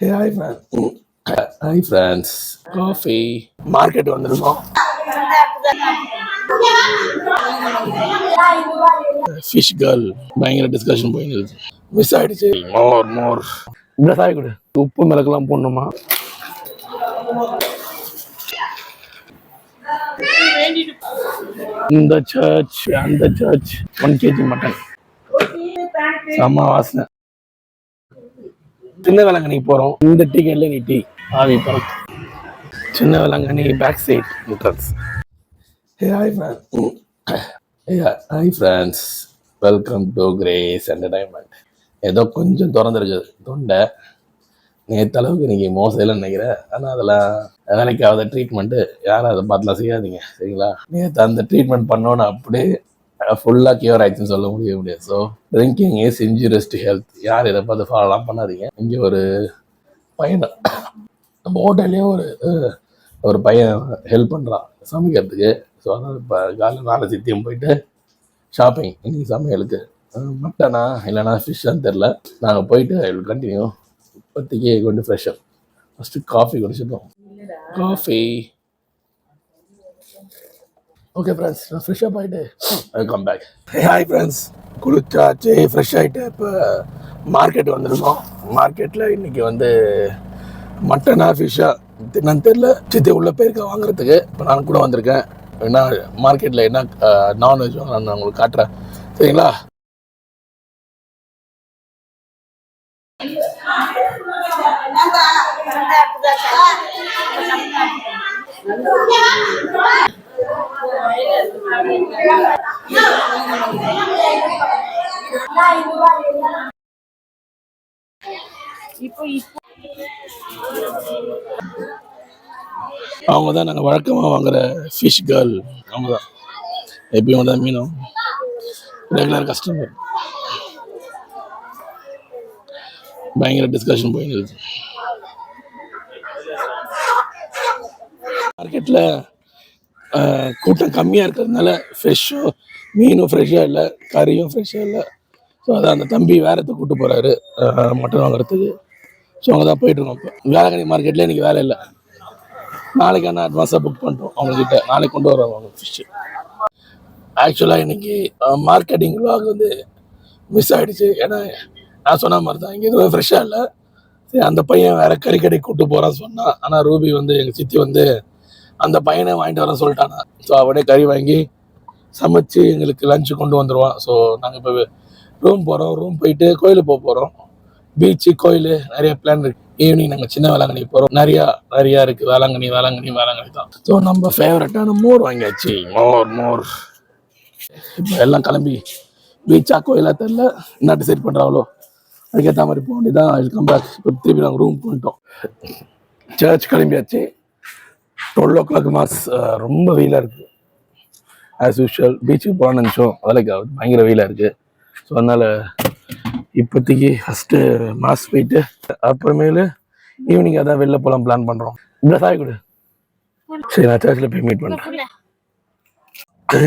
Hi hi friends coffee market வந்திருக்கோம். Fish girl பயங்கர discussion போயிருக்கு மிஸ் ஆயிடுச்சு. மோர் மோர் இந்த சாய் கொடு. உப்பு மிளகுலாம் போடணுமா? இந்த சர்ச் அந்த சர்ச் ஒன் கேஜி மட்டன் செம்ம வாசனை. சின்ன வேளாங்கண்ணி போகிறோம் இந்த டிக்கெட்ல நீ டீ. ஆவி போகிறோம் Chinna Velankanni back side entrance hi hi friends welcome to Grace entertainment ஏதோ கொஞ்சம் திறந்துருக்கு. தொண்டை. நேற்று அளவுக்கு இன்னைக்கு மோசம் நினைக்கிறேன் ஆனால் அதெல்லாம் வேலைக்கு ஆகாத ட்ரீட்மெண்ட்டு யாரும் அதை பார்த்துலாம் செய்யாதீங்க. சரிங்களா? நேற்று அந்த ட்ரீட்மெண்ட் பண்ணோன்னு அப்படியே ஃபுல்லாக கியூர் ஆயிடுச்சுன்னு சொல்ல முடிய முடியாது. So drinking is injurious to health யார் இதை பார்த்து ஃபாலோலாம் பண்ணாதீங்க. இங்கே ஒரு பையன் நம்ம ஹோட்டல்லே ஒரு ஒரு பையன் ஹெல்ப் பண்ணுறான் சமைக்கிறதுக்கு. ஸோ அதனால் இப்போ காலையில் நாலு சித்தியம் போயிட்டு ஷாப்பிங் இன்னைக்கு சமையலுக்கு. மட்டனா இல்லைனா ஃபிஷ்ஷான்னு தெரில நாங்கள் போயிட்டு வில் கண்டினியூ இப்போதைக்கு கொண்டு ஃப்ரெஷ்ஷப் ஃபஸ்ட்டு காஃபி குடிச்சிட்டோம். காஃபி ஓகே ஃப்ரெண்ட்ஸ் நான் ஃப்ரெஷ் அப் ஆகிட்டு வெல்கம் பேக் ஹாய் ஃப்ரெண்ட்ஸ் குளிச்சாச்சு ஃப்ரெஷ் ஆகிட்டு இப்போ மார்க்கெட் வந்திருக்கோம். மார்க்கெட்டில் இன்னைக்கு வந்து மட்டனா ஃபிஷ்ஷா என்னன்னு தெரில சித்தி உள்ள போயிருக்க வாங்குறதுக்கு. இப்போ நான் கூட வந்திருக்கேன். என்ன மார்க்கெட்டில் என்ன நான்வெஜ் நான் உங்களுக்கு காட்டுறேன். சரிங்களா? அவங்க தான் நாங்கள் வழக்கமாக வாங்குற ஃபிஷ் கேர்ள் அவங்க தான் எப்பயும் தான் மீனும். ரெகுலர் கஸ்டமர் பயங்கர டிஸ்கஷன் போயின்னு இருக்கு. மார்க்கெட்டில் கூட்டம் கம்மியாக இருக்கிறதுனால ஃப்ரெஷ்ஷோ மீனும் ஃப்ரெஷ்ஷாக இல்லை கறியும் ஃப்ரெஷ்ஷாக இல்லை. ஸோ அதான் அந்த தம்பி வேறத்தை கூட்டு போகிறாரு மட்டன் வாங்குறதுக்கு. ஸோ அங்கே தான் போயிட்டுருக்கோம் இப்போ. வேலைக்கணி மார்க்கெட்டில் இன்றைக்கி வேலை இல்லை. நாளைக்கு ஆனால் அட்வான்ஸாக புக் பண்ணிட்டோம் அவங்கக்கிட்ட நாளைக்கு கொண்டு வருவாங்க அவங்க ஃபிஷ்ஷு ஆக்சுவலாக இன்றைக்கி மார்க்கெட்டிங் விலாக் வந்து மிஸ் ஆகிடுச்சு ஏன்னா நான் சொன்ன மாதிரி தான் இங்கே எதுவும் ஃப்ரெஷ்ஷாக இல்லை. சரி அந்த பையன் வேறு கறி கடைக்கு கூப்பிட்டு போகிறான்னு சொன்னான். ஆனால் ரூபி வந்து எங்கள் சித்தி வந்து அந்த பையனை வாங்கிட்டு வர சொல்லிட்டானா ஸோ அவனே கறி வாங்கி சமைச்சு எங்களுக்கு லஞ்சு கொண்டு வந்துடுவான் ஸோ நாங்கள் இப்போ ரூம் போகிறோம் ரூம் போயிட்டு கோயிலுக்கு போக போகிறோம் பீச்சு கோயில் நிறைய பிளான் இருக்கு. ஈவினிங் நாங்கள் சின்ன வேளாங்கண்ணி போகிறோம் நிறையா நிறையா இருக்குது வேளாங்கண்ணி வேளாங்கண்ணி வேளாங்கண்ணி தான். ஸோ நம்ம ஃபேவரட்டான மோர் வாங்கியாச்சு. மோர் மோர். இப்போ எல்லாம் கிளம்பி. பீச்சா கோயிலாக தெரில என்ன டிசைட் பண்ணுறாங்களோ அதுக்கேற்ற மாதிரி போக வேண்டியதான் வெல்கம் பேக் இப்போ திருப்பி நாங்கள் ரூம் போயிட்டோம். சர்ச் கிளம்பியாச்சு. டுவெல் ஓ கிளாக் மாஸ் ரொம்ப வெயிலாக இருக்குது ஆஸ் யூஷுவல் பீச்சுக்கு போகலான்னு நினச்சோம். வேலைக்கு ஆகுது. பயங்கர வெயிலாக இருக்குது ஸோ அதனால் இப்போதைக்கு ஃபஸ்ட்டு மாஸ் போயிட்டு அப்புறமேலு ஈவினிங் அதான் வெளில போகலாம் பிளான் பண்ணுறோம் இந்த சாய் கொடு. சரி நான் சர்ச்சில் போய் மீட் பண்ணுறேன்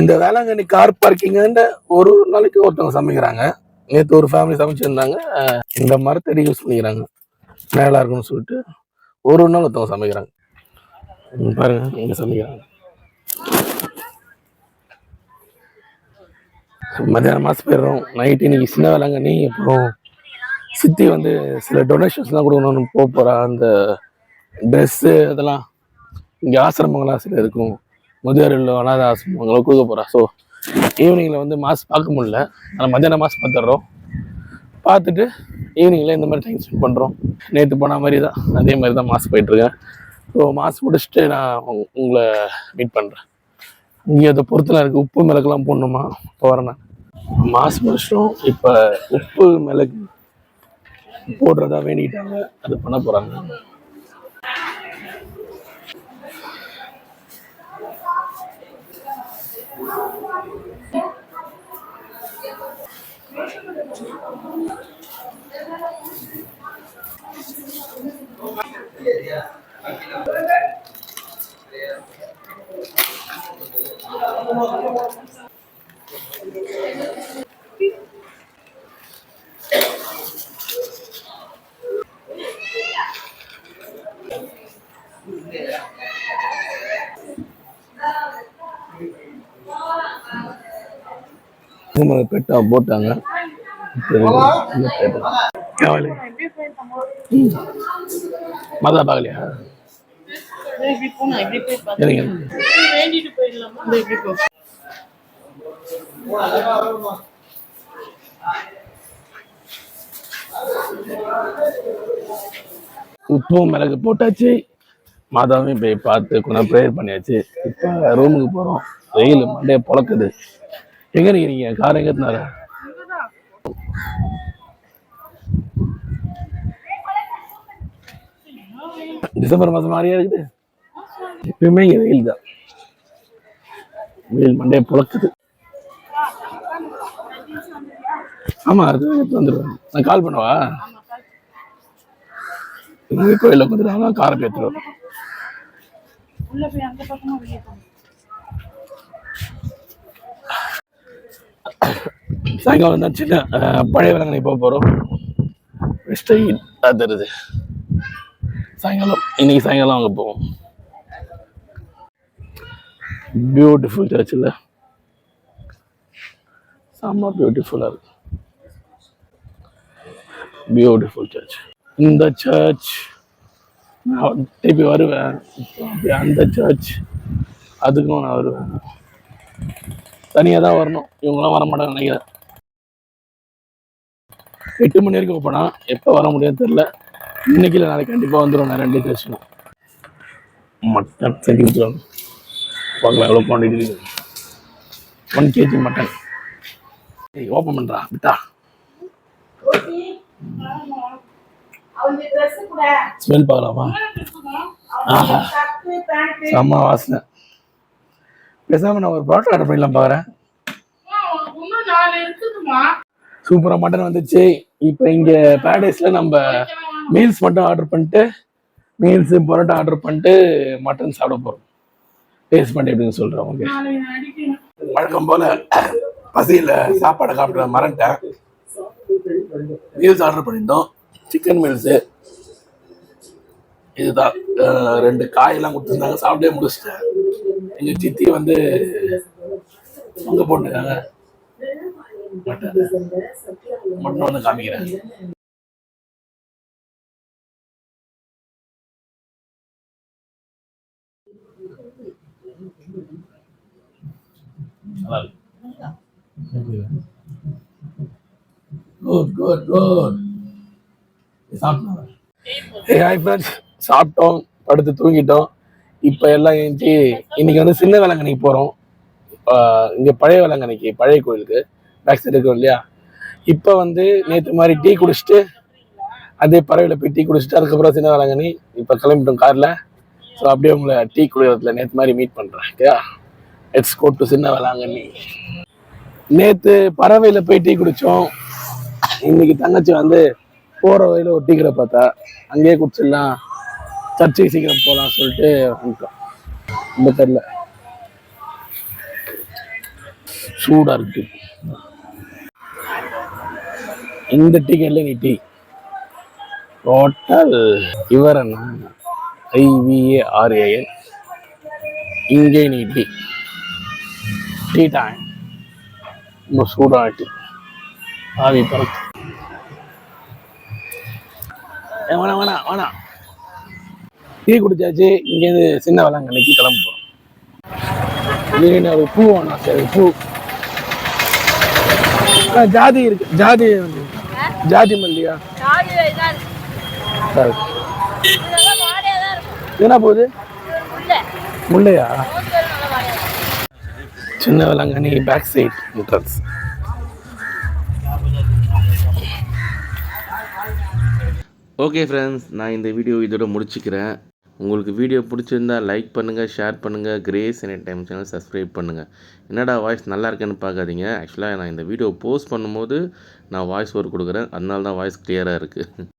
இந்த வேளாங்கண்ணி கார் பார்க்கிங்காண்ட ஒரு நாளைக்கு ஒருத்தவங்க சமைக்கிறாங்க. நேற்று ஒரு ஃபேமிலி சமைச்சிருந்தாங்க. இந்த மரத்தடி யூஸ் பண்ணிக்கிறாங்க மேலா இருக்குன்னு சொல்லிட்டு ஒரு நாள் ஒருத்தவங்க சமைக்கிறாங்க. பாருங்க என்ன சமைக்கிறாங்க மத்தியானம் மாசம் போயிடுறோம். நைட்டு இன்னைக்கு சின்ன வேளாங்கண்ணி அப்புறம் சித்தி வந்து சில டொனேஷன்ஸ்லாம் கொடுக்கணும்னு போக போகிறா அந்த ட்ரெஸ்ஸு அதெல்லாம் இங்கே ஆசிரமங்களாம் சில இருக்கும். முதியோரில் அனாத ஆசிரமங்களும் கொடுக்க போகிறா ஸோ ஈவினிங்கில் வந்து மாஸ் பார்க்க முடியல. ஆனால் மத்தியானம் மாஸ் பார்த்துட்றோம். பார்த்துட்டு ஈவினிங்கில் இந்த மாதிரி டைம் ஸ்பெண்ட் பண்ணுறோம் நேற்று போன மாதிரி தான் அதே மாதிரி தான் மாஸ் போயிட்டுருக்கேன் ஸோ மாஸ் முடிச்சுட்டு நான் உங்களை மீட் பண்ணுறேன் இங்கே அதை பொறுத்துலாம் இருக்குது உப்பு மிளகுலாம் போடணுமா? இப்போ வரேன் நான். மாஸ் முடிச்சிட்டோம். இப்போ உப்பு மிளகு போடுறதா வேண்டிக்கிட்டாங்க அது பண்ண போகிறாங்க பெட்டா போட்டாங்க. மதா பார்க்கலையா? உப்பும் மிளகு போட்டாச்சு. மாதாவையும் போய் பார்த்து கொஞ்சம் ப்ரேயர் பண்ணியாச்சு. இப்போ ரூமுக்கு போகிறோம் வெயில் மண்டே பொழக்குது. எங்கே இருக்கிறீங்க கார் எங்கே இருந்தாரு டிசம்பர் மாதம் மாதிரியா இருக்குது? எப்பயுமே இங்கே வெயில் தான் வெயில் மண்டே பொழக்குது. ஆமாம் அது எடுத்து வந்துடுவேன் நான் கால் பண்ணவா? இங்கே கோயிலில் வந்துடுவாங்க காரை பேத்துருவோம் உள்ள போய் அந்த பக்கமா வெளியே போங்க சாயங்காலம் தான் சின்ன பழைய விலங்கனை போக போகிறோம் வெஸ்டை தருது சாயங்காலம் இன்னைக்கு சாயங்காலம் அங்கே போவோம். பியூட்டிஃபுல் சர்ச் இல்லை செம்ம பியூட்டிஃபுல்லாக இருக்கு. பியூட்டிஃபுல் சர்ச் இந்த சர்ச் நான் திருப்பி வருவேன். அந்த சர்ச் அதுக்கும் நான் வருவேன். தனியாக தான் வரணும். இவங்களாம் வர மாட்டாங்க நினைக்கிறேன். எட்டு மணி வரைக்கும் ஓப்பனா? எப்போ வர முடியாது தெரில இன்னைக்கு இல்லை நாளைக்கு கண்டிப்பாக வந்துடும் நான் ரெண்டு பேசணும் மட்டன் செஞ்சு பார்க்கலாம் எவ்வளோ quantity one KG mutton. Open பண்ணுறா விட்டா. ஸ்மெல் பார்க்கலாமா? ஆஹா. செம்ம வாசனை. பேசாமல் நான் ஒரு ப்ராடக்ட் ஆர்டர் பண்ணிடலாம் பார்க்குறேன் சூப்பராக மட்டன் வந்துச்சு. இப்போ இங்கே பேரடைஸில் நம்ம மீல்ஸ் மட்டும் ஆர்டர் பண்ணிட்டு மீல்ஸு பரோட்டா ஆர்டர் பண்ணிட்டு மட்டன் சாப்பிட போகிறோம் டேஸ்ட் பண்ணி எப்படின்னு சொல்கிறேன் ஓகே வழக்கம் போல் பசியில் சாப்பாடை சாப்பிட மறந்துட்டேன். மீல்ஸ் ஆர்டர் பண்ணியிருந்தோம். சிக்கன் மீல்ஸு இதுதான். ரெண்டு காயெல்லாம் கொடுத்துருந்தாங்க. சாப்பிட்டே முடிச்சிட்டேன். எங்கள் சித்தி வந்து அங்கே போட்டுருக்காங்க. மட்டன். மட்டன் வந்து காமிக்கிறேன். நல்லா இருக்கு. குட் குட் சாப்பிட்டோம் ஹாய் ஃப்ரெண்ட்ஸ் சாப்பிட்டோம் படுத்து தூங்கிட்டோம். இப்போ எல்லாம் எழுந்துச்சு இன்னைக்கு வந்து சின்ன வேளாங்கண்ணிக்கு போகிறோம் இங்கே பழைய வேளாங்கண்ணிக்கு பழைய கோயிலுக்கு. பேக் சைடு இருக்கும் இல்லையா? இப்போ வந்து நேற்று மாதிரி டீ குடிச்சிட்டு அதே பறவையில் போய் டீ குடிச்சிட்டு அதுக்கப்புறம் சின்ன வேளாங்கண்ணி இப்போ கிளம்பிட்டோம் காரில். ஸோ அப்படியே உங்களை டீ குடிக்கிறதுல நேற்று மாதிரி மீட் பண்ணுறேன் ஓகே லெட்ஸ் கோ டு சின்ன வேளாங்கண்ணி நேற்று பறவையில் போய் டீ குடித்தோம் இன்னைக்கு தங்கச்சி வந்து போகிற வழியில் ஒரு டீ பார்த்தா அங்கேயே குடிச்சிடலாம் சர்ச்சுக்கு சீக்கிரம் போகலாம் சொல்லிட்டு வந்துட்டோம். இந்த தெரில சூடாக இருக்கு. இந்த டிக்கெட்ல நீ டீ. ஹோட்டல் இவர் என்ன ஐவிஏஆர்ஏஎன் இங்கே நீ டீ. டீ டைம் ரொம்ப சூடாக டீ. ஆவி பரத் ஏ, வேணாம் வேணாம் வேணாம் டீ குடிச்சாச்சு இங்கேருந்து சின்ன வேளாங்கண்ணிக்கு கிளம்ப போகிறோம் ஒரு பூ வேணாம் சரி பூ. ஆ, ஜாதி இருக்கு ஜாதி வந்து ஜாதி மல்லியா சரி. என்ன போகுது? முல்லையா? Chinna Velankanni back side entrance okay friends நான் இந்த வீடியோ இதோட முடிச்சுக்கிறேன். உங்களுக்கு வீடியோ பிடிச்சிருந்தா லைக் பண்ணுங்கள் ஷேர் பண்ணுங்கள் Grace any time channel subscribe பண்ணுங்கள் என்னடா வாய்ஸ் நல்லா இருக்குன்னு பார்க்காதீங்க. ஆக்சுவலாக நான் இந்த வீடியோ போஸ்ட் பண்ணும்போது நான் வாய்ஸ் ஓவர் கொடுக்குறேன். அதனால தான் வாய்ஸ் கிளியராக இருக்குது